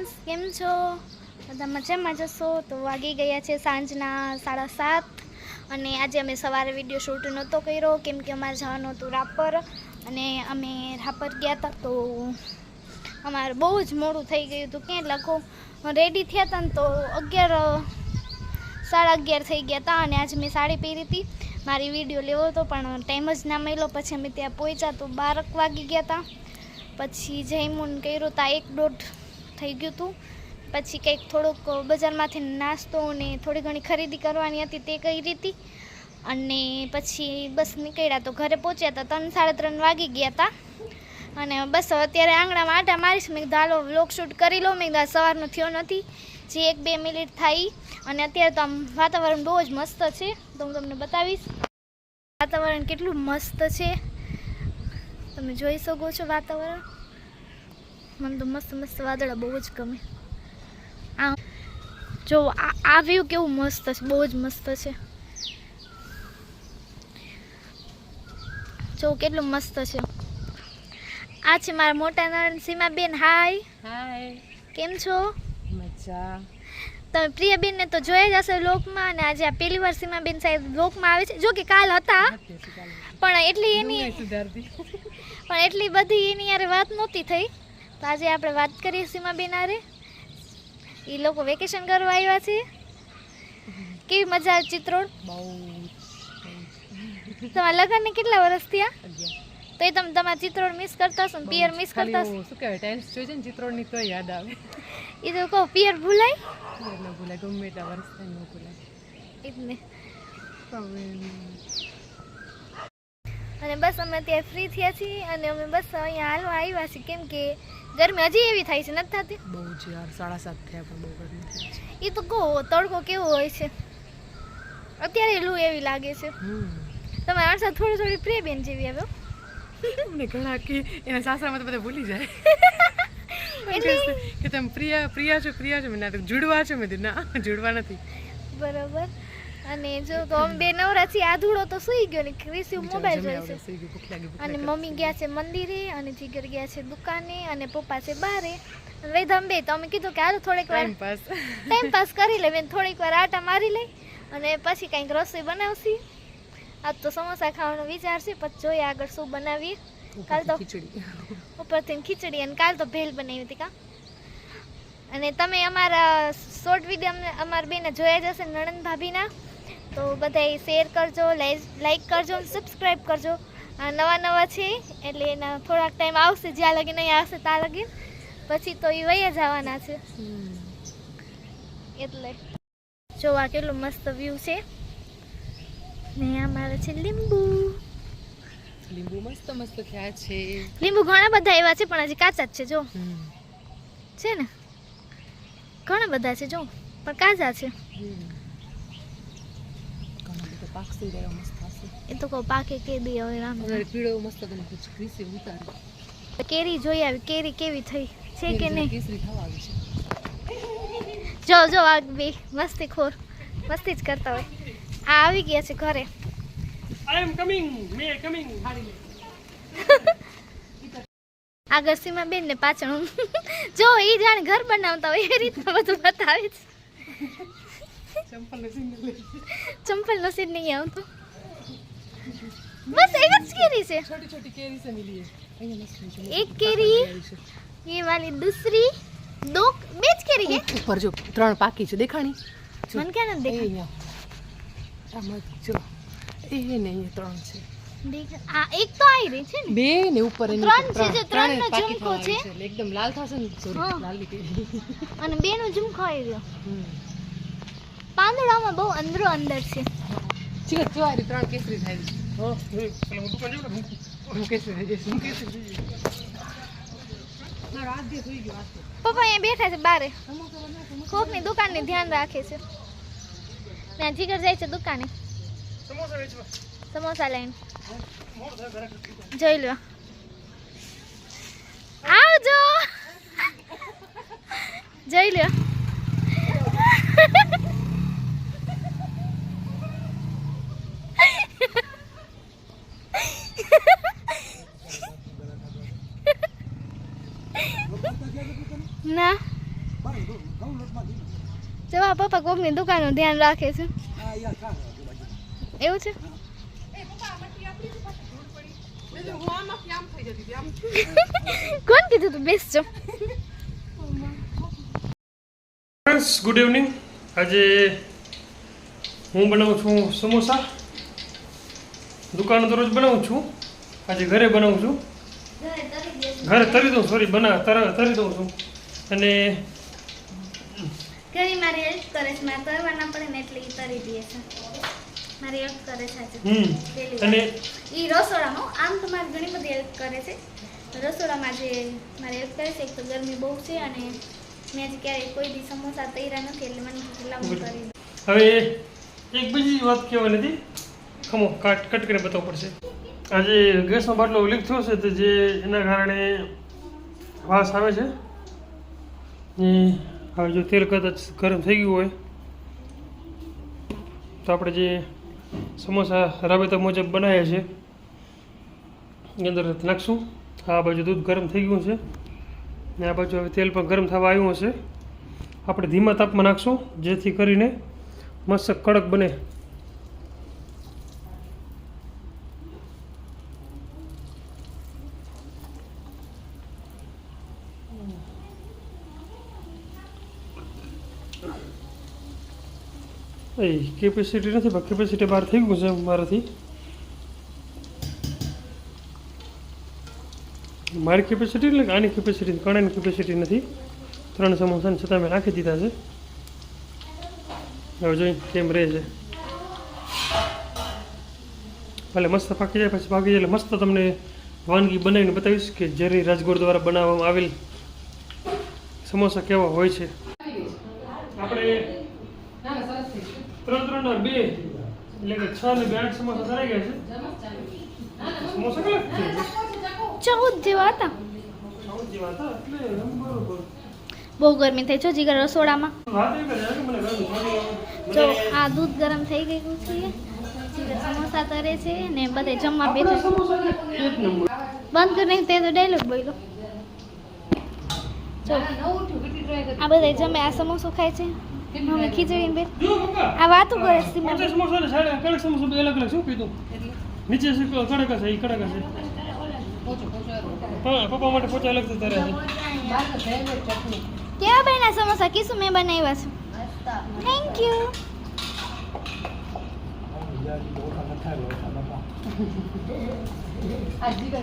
Friends કેમ છો? બધા મજામાં જશો તો વાગી ગયા છે સાંજના સાડા સાત અને આજે અમે સવારે વીડિયો શૂટ નહોતો કર્યો, કેમ કે અમારે જવાનું હતું રાપર અને અમે રાપર ગયા હતા તો અમારે બહુ જ મોડું થઈ ગયું હતું. ક્યાં લખો રેડી થયા હતા ને તો અગિયાર, સાડા અગિયાર થઈ ગયા હતા અને આજે મેં સાડી પહેરી હતી મારી વીડિયો લેવો હતો પણ ટાઈમ જ ના મળ્યો. પછી અમે ત્યાં પહોંચ્યા તો બારક વાગી ગયા હતા પછી જૈમુન કર્યું તા એક દોઢ. થઈ ગયું હતું. પછી કંઈક થોડોક બજારમાંથી નાસ્તો અને થોડી ઘણી ખરીદી કરવાની હતી તે કરી હતી. અને પછી બસ નીકળ્યા તો ઘરે પહોંચ્યા હતા ત્રણ, સાડા ત્રણ વાગી ગયા હતા અને બસ અત્યારે આંગણામાં આટા મારીશ. મેં કીધું, હાલો વ્લોગ શૂટ કરી લો મેં કીધું સવારનો થયો નથી. જે એક બે મિનિટ થાય. અને અત્યારે તો આમ વાતાવરણ બહુ જ મસ્ત છે. તો હું તમને બતાવીશ. વાતાવરણ કેટલું મસ્ત છે. તમે જોઈ શકો છો વાતાવરણ. મને તો મસ્ત મસ્ત વાદળા બહુ જ ગમે. આ જો આ વ્યૂ કેવું મસ્ત છે બહુ જ મસ્ત છે. જો કેટલું મસ્ત છે. આ છે મારા મોટા નણંદ સીમાબેન હાય. હાય. કેમ છો? મજા. તમે પ્રિયાબેનને તો જોયા જ હશે લોકમાં અને આજે આ પહેલી વાર સીમાબેન સાહેબ લોકમાં આવે છે. જો કે કાલ હતા પણ એટલી એની પણ એટલી બધી એની યાર વાત નહોતી થઈ. તો આજે આપણે વાત કરીએ સીમાબેન આરે એ લોકો વેકેશન કરવા આવ્યા છે. કેવી મજા આવે ચિત્રોડ બહુ તમારા લગ્નને કેટલા વર્ષ થયા? તો એ તમે તમારા ચિત્રોડ મિસ કરતા હશો પિયર મિસ કરતા હશો શું કહેવાય ટાઇલ્સ જોઈ છે ને ચિત્રોડની તો યાદ આવે. એ તો કહો પિયર ભૂલાય? ન ભૂલાય ગમે એટલા વર્ષ ન ભૂલાય. એ જ ને અને બસ અમે અત્યારે ફ્રી થયા છીએ અને અમે બસ અહીંયા હાલવા આવ્યા છીએ. કેમ કે ગરમી હજી એવી થાય છે નથી થતી? બહુ છે યાર સાડા સાત થયા પણ બહુ ગરમી થાય છે. એ તો કહો તડકો કેવો હોય છે? અત્યારે લૂ એવી લાગે છે. તમારા અણસા થોડી થોડી પ્રે બેન જેવી આવ્યો મને ઘણા કે એના સાસરામાં તો બધા ભૂલી જાય. કે તમે પ્રિયા પ્રિયા છો પ્રિયા છો. મેં ના જુડવા છો. મેં ના જુડવા નથી. બરોબર. અને જો તો અમે બે નવરા છીએ આ ધૂળો તો સુઈ ગયો ને ક્રિસ્યુ મોબાઈલ જોઈ છે. અને મમ્મી ગયા છે મંદિરે અને જીગર ગયા છે દુકાને અને પપ્પા છે બારે. વેધમ બે તો અમે કીધું કે હાલો થોડીક વાર ટાઈમ પાસ કરી લે થોડીક વાર આટા મારી લઈ અને પછી કંઈક રસોઈ બનાવશી. આજ તો સમોસા ખાવાનો વિચાર છે પછી જોઈએ આગળ શું બનાવીએ. કાલ તો ખીચડી. ઉપરથી ખીચડી અને કાલ તો ભેલ બનાવી હતી કા. અને તમે અમારા શોર્ટ વીડિયો અમારા બેને જોયા જ હશે નણંદ ભાભીના. તો બધાય શેર કરજો લાઈક કરજો અને સબસ્ક્રાઈબ કરજો. નવા નવા છે એટલે એના થોડાક ટાઈમ આવશે જ્યાં લગી નહીં આવશે ત્યાં લગી. પછી તો એ વયા જવાના છે. એટલે જો આ કેટલું મસ્ત વ્યૂ છે. ને આ મારે છે લીંબુ. લીંબુ મસ્ત મસ્ત થયા છે. લીંબુ ઘણા બધા એવા છે પણ હજી કાચા જ છે જો. છે ને? ઘણા બધા છે જો. પણ કાચા છે. પાકશે રહ્યા મસ્ત થશે એ તો કહો પાકે કે દી હવે રામ પીળો મસ્ત તમે કુછ ક્રીસી ઉતારી કેરી જોઈ આવી કેરી કેવી થઈ? છે કે નહીં? કેસરી થવા આવી છે. જો જો આ બે મસ્તી ખોર. મસ્તી જ કરતા હોય. આ આવી ગયા છે ઘરે. આઈ એમ કમિંગ મે કમિંગ હારી આગળ સીમા બેન ને પાછળ. જો એ જાણે ઘર બનાવતા હોય એ રીતના બધું બતાવે છે. ચંપલ ને સિંગલ ચંપલ નસીબ નહીં આવતું બસ એક જ કેરી છે छोटी छोटी केरी से मिली है અહીંયા મસ્ત છે. એક કેરી ये वाली दूसरी दो બે જ કેરી है ઉપર જો ત્રણ પાકી છે દેખાણી જો. મને ક્યાં નથી એ દેખા અહીંયા આમાં જો એ ને અહીંયા ત્રણ છે દેખ આ એક તો આવી રહી છે ને બે ને ઉપર એની ત્રણ ઉપર છે, જે ત્રણે ત્રણનો પાકી ઝુમકો થવા છે. આવી એટલે એકદમ લાલ થશે ને હા. સોરી લાલ નીકળી અને બે નો ઝુમકો આવી રહ્યો હમ પાંદડામાં બહુ અંદરો અંદર છે. ચીક જો આ ત્રણ કેસરી થાય હો હું કેસરી થઈ જઈશ હું કેસરી થઈ જઈશ. જે હાથ તો. પપ્પા અહીંયા બેઠા છે બારે. કોકની દુકાનની ધ્યાન રાખે છે. ત્યાં જીગર જાય છે દુકાને. સમોસા લઈને. જોઈ લો. આવજો. જોઈ લો. ના. જવા પપ્પા કોકની દુકાનનું ધ્યાન રાખે છે. એવું છે? કોણ કીધું તું? બેસજો ફ્રેન્ડ્સ ગુડ ઇવનિંગ આજે હું બનાવું છું સમોસા. દુકાન તો રોજ બનાવું છું. આજે ઘરે બનાવું છું. ઘરે તરી દઉં સોરી બના તર- તરી દઉં છું. અને ઘરે મારી હેલ્પ કરે છે. મારે તરવા ના પડે ને એટલે ઈ તરી દે છે. મારી હેલ્પ કરે છે આજે. અને ઈ રસોડામાં આમ તો મારી ઘણી બધી હેલ્પ કરે છે. રસોડામાં જે મારી હેલ્પ કરે છે. એક તો ગરમી બહુ છે અને મેં આજે ક્યારેય કોઈ દી સમોસા તૈયાર નથી એટલે મને કેટલા કરી હવે એક બીજી વાત કહેવાની હતી. ખમો કાટ કટ કરીને બતાવવું પડશે. આજે ગેસનો બાટલો લીક થયો છે તો જે એના કારણે વાસ આવે છે. એ હવે જો તેલ કદાચ ગરમ થઈ ગયું હોય, તો આપણે જે સમોસા રાબેતા મુજબ બનાવ્યા છે, એની અંદર નાખશું. આ બાજુ દૂધ ગરમ થઈ ગયું છે, ને આ બાજુ હવે તેલ પણ ગરમ થવા આવ્યું હશે. આપણે ધીમા તાપમાં નાખશું, જેથી કરીને મસ્ત કડક બને. એ કેપેસિટી નથી, પણ કેપેસિટી બહાર થઈ ગયું છે મારાથી. મારી કેપેસિટી એટલે આની કેપેસિટી કણાની કેપેસિટી નથી. ત્રણ સમોસાને છતાં મેં નાખી દીધા છે. હવે જોઈ કેમ રહે છે. ભલે મસ્ત પાકી જાય, પછી પાકી જાય એટલે મસ્ત તમને વાનગી બનાવીને બતાવીશ કે જેરી રાજગોર દ્વારા બનાવવામાં આવેલ સમોસા કેવા હોય છે. આપણે ના ના સરસ થઈ ગયું ત્રણ ત્રણ ના બે. એટલે કે છ ને બે આઠ સમોસા ધરાઈ ગયા છે. સમોસા કેટલા ચૌદ જેવા હતા. ચૌદ જેવા હતા? એટલે બરોબર. બહુ ગરમી થઈ. જો જીગર રસોડામાં. જો આ દૂધ ગરમ થઈ ગયું છે. જીગર સમોસા તરે છે ને બધે જમવા બેઠે બંધ કરી નહીં તે તો ડાયલોગ બોલ્યો. જો. કરી આ બધા જમે આ સમોસો ખાય છે. મમ્મી ખીચડી ને બે જો પપ્પા. આ વાતું કરે છે પાંચે સમોસા ને સાડા કડક સમોસા બે અલગ અલગ શું કીધું? નીચે છે કડક હશે એ કડક એરો. પપ્પા માટે પોચા અલગથી તરે છે. કેવા બન્યા સમોસા? કીશું મેં બનાવ્યા છે. થેન્ક યુ આ જીગર